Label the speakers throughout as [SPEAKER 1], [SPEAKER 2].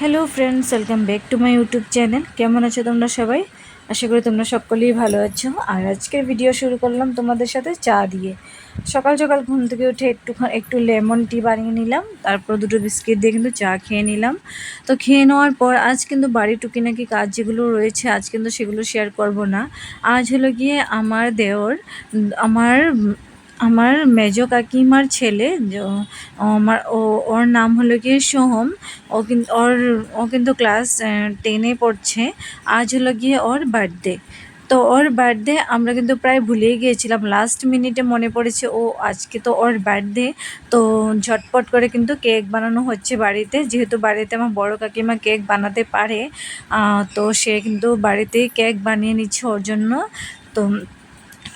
[SPEAKER 1] Hello friends welcome back to my YouTube channel কেমন আছো তোমরা সবাই? আশা করি তোমরা সকলেই ভালো আছো। আর আজকের ভিডিও শুরু করলাম তোমাদের সাথে চা দিয়ে। সকাল সকাল ঘুম থেকে উঠে একটু একটু লেমন টি বানিয়ে নিলাম, তারপর দুটো বিস্কিট দিয়ে কিন্তু চা খেয়ে নিলাম। তো খেয়ে নেওয়ার পর আজ কিন্তু বাড়ি টুকিনাকি কাজ যেগুলো রয়েছে, আজ কিন্তু সেগুলো শেয়ার করব না। আজ হলো গিয়ে আমার দেওর আমার আমার মেজ কাকিমার ছেলে আমার, ও, ওর নাম হলো গিয়ে সোহম। ও কিন্তু ওর, ও কিন্তু ক্লাস টেনে পড়ছে। আজ হলো গিয়ে ওর বার্থডে তো ওর বার্থডে আমরা কিন্তু প্রায় ভুলেই গিয়েছিলাম। লাস্ট মিনিটে মনে পড়েছে, ও আজকে তো ওর বার্থডে তো ঝটপট করে কিন্তু কেক বানানো হচ্ছে বাড়িতে। যেহেতু বাড়িতে আমার বড় কাকিমা কেক বানাতে পারে তো সে কিন্তু বাড়িতেই কেক বানিয়ে নিচ্ছে ওর জন্য। তো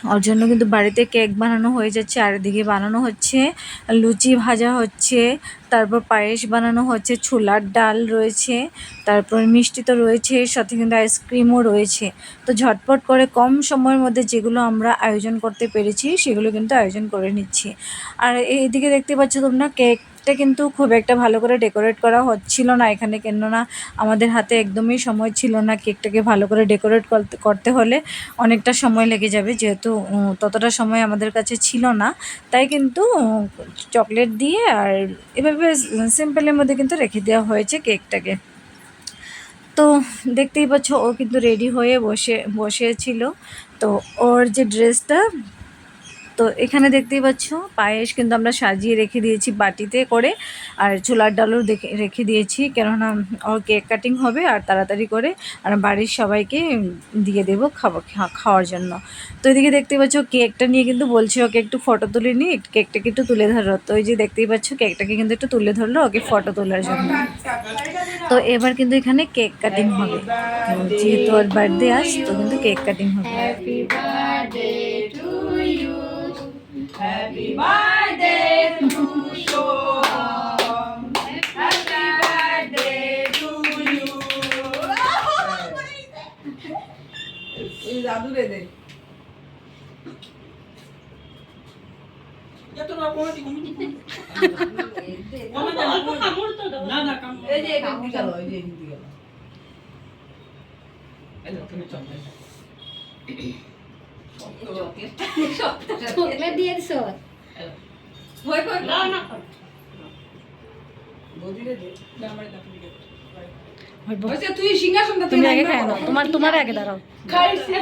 [SPEAKER 1] ওর জন্য কিন্তু বাড়িতে কেক বানানো হয়ে যাচ্ছে, আর এদিকে বানানো হচ্ছে, লুচি ভাজা হচ্ছে তারপর পায়েস বানানো হচ্ছে, ছোলার ডাল রয়েছে, তারপর মিষ্টি তো রয়েছে সাথে কিন্তু আইসক্রিমও রয়েছে। তো ঝটপট করে কম সময়ের মধ্যে যেগুলো আমরা আয়োজন করতে পেরেছি, সেগুলো কিন্তু আয়োজন করে নিচ্ছি। আর এইদিকে দেখতে পাচ্ছ তোমরা কেক কেকটা কিন্তু খুব একটা ভালো করে ডেকোরেট করা হচ্ছিল না এখানে, কেননা আমাদের হাতে একদমই সময় ছিল না কেকটাকে ভালো করে ডেকোরেট করতে করতে হলে অনেকটা সময় লেগে যাবে, যেহেতু ততটা সময় আমাদের কাছে ছিল না। তাই কিন্তু চকলেট দিয়ে আর এভাবে সিম্পলের মধ্যে কিন্তু রেখে দেওয়া হয়েছে কেকটাকে। তো দেখতেই পাচ্ছ ও কিন্তু রেডি হয়ে বসে, বসেছিল। তো ওর যে ড্রেসটা তো এখানে দেখতেই পাচ্ছ, পায়েস কিন্তু আমরা সাজিয়ে রেখে দিয়েছি বাটিতে করে, আর ছোলার ডালও রেখে দিয়েছি, কেননা ওর কেক কাটিং হবে আর তাড়াতাড়ি করে আর বাড়ির সবাইকে দিয়ে দেবো খাওয়া খা- খাওয়ার জন্য। তো এদিকে দেখতেই পাচ্ছ, কেকটা নিয়ে কিন্তু বলছে, ওকে একটু ফটো তুলে নি কেকটাকে একটু তুলে ধরো। তো এই যে দেখতেই পাচ্ছ, কেকটাকে কিন্তু একটু তুলে ধরলো, ওকে ফটো তোলার জন্য। তো এবার কিন্তু এখানে কেক কাটিং হবে। যেহেতু ওর বার্থডে আজ, তো কিন্তু কেক কাটিং হবে।
[SPEAKER 2] Happy birthday to you. Happy birthday to you. জাদু দে দে এই যে এখান গেল এই যে এখান গেল এই যে তুমি চকলেট
[SPEAKER 3] চকলেট দিয়ে দিছ
[SPEAKER 2] ভয় ভয় না না বদিরে দে হইছে তুই সিংহাসনটা
[SPEAKER 1] তুমি আগে খায় নাও। তোমার তোমার আগে দাঁড়াও।
[SPEAKER 2] খাইছে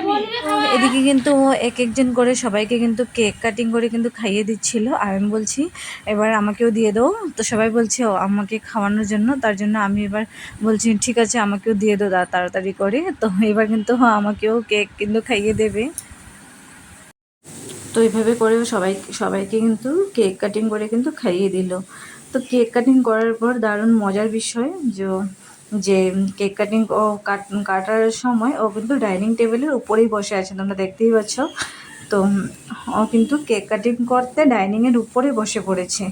[SPEAKER 1] এদিকে কিন্তু এক একজন করে সবাইকে কিন্তু কেক কাটিং করে কিন্তু খাইয়ে দিচ্ছিল। আর আমি বলছি এবার আমাকেও দিয়ে দাও। তো সবাই বলছে ও আমাকে খাওয়ানোর জন্য তার জন্য আমি এবার বলছি ঠিক আছে আমাকেও দিয়ে দাও দা- তাড়াতাড়ি করে। তো এবার কিন্তু আমাকেও কেক কিন্তু খাইয়ে দেবে। তো এইভাবে করেও সবাই, সবাইকে কিন্তু কেক কাটিং করে কিন্তু খাইয়ে দিল। তো কেক কাটিং করার পর দারুণ মজার বিষয় যে যে কেক কাটিং ও কাট- কাটার সময় ও কিন্তু ডাইনিং টেবিলের উপরেই বসে আছে, তোমরা দেখতেই পাচ্ছ। তো ও কিন্তু কেক কাটিং করতে ডাইনিংয়ের উপরে বসে পড়েছে।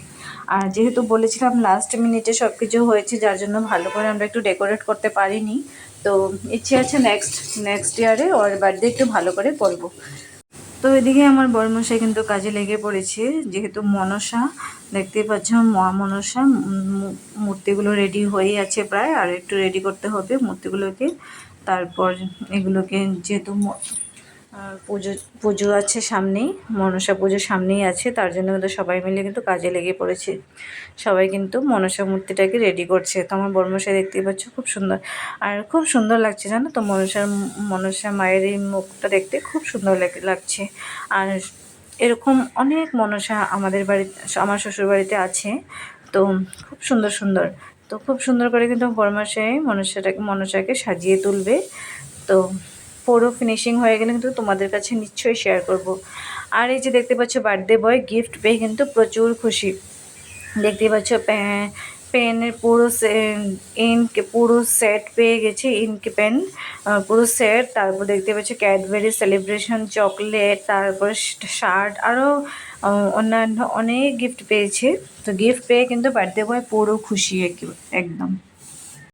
[SPEAKER 1] আর যেহেতু বলেছিলাম লাস্ট মিনিটে সব কিছু হয়েছে, যার জন্য ভালো করে আমরা একটু ডেকোরেট করতে পারিনি। তো ইচ্ছে আছে নেক্সট নেক্সট ইয়ারে ওর বার্থডে একটু ভালো করে করব তো এদিকে আমার বরমশাই কিন্তু কাজে লেগে পড়েছে, যেহেতু মনসা দেখতে পাচ্ছ মনসা মূর্তিগুলো রেডি হয়ে আছে প্রায়, আর একটু রেডি করতে হবে মূর্তিগুলোকে। তারপর এগুলোকে যেহেতু পুজো পুজো আছে সামনেই, মনসা পুজো সামনেই আছে, তার জন্য কিন্তু সবাই মিলে কিন্তু কাজে লেগে পড়েছে। সবাই কিন্তু মনসা মূর্তিটাকে রেডি করছে। তো আমার বড়মশাই দেখতেই পাচ্ছ, খুব সুন্দর। আর খুব সুন্দর লাগছে, জানো তো, মনসার, মনসা মায়ের এই মুখটা দেখতে খুব সুন্দর লাগ- লাগছে। আর এরকম অনেক মনসা আমাদের বাড়িতে আমার শ্বশুর বাড়িতে আছে, তো খুব সুন্দর সুন্দর। তো খুব সুন্দর করে কিন্তু বড়মাসায় মনসাটাকে, মনসাকে সাজিয়ে তুলবে। তো পুরো ফিনিশিং হয়ে গেলে কিন্তু তোমাদের কাছে নিশ্চয়ই শেয়ার করব। আর এই যে দেখতে পাচ্ছ বার্থডে বয় গিফট পেয়ে কিন্তু প্রচুর খুশি। দেখতে পাচ্ছ পেনের পুরো ইঙ্ক পুরো সেট পেয়ে গেছে ইঙ্ক পেন পুরো সেট তারপর দেখতে পাচ্ছ ক্যাডবেরি সেলিব্রেশন চকলেট তারপর শার্ট আরও অন্যান্য অনেক গিফট পেয়েছে। তো গিফট পেয়ে কিন্তু বার্থডে বয় পুরো খুশি এক- একদম।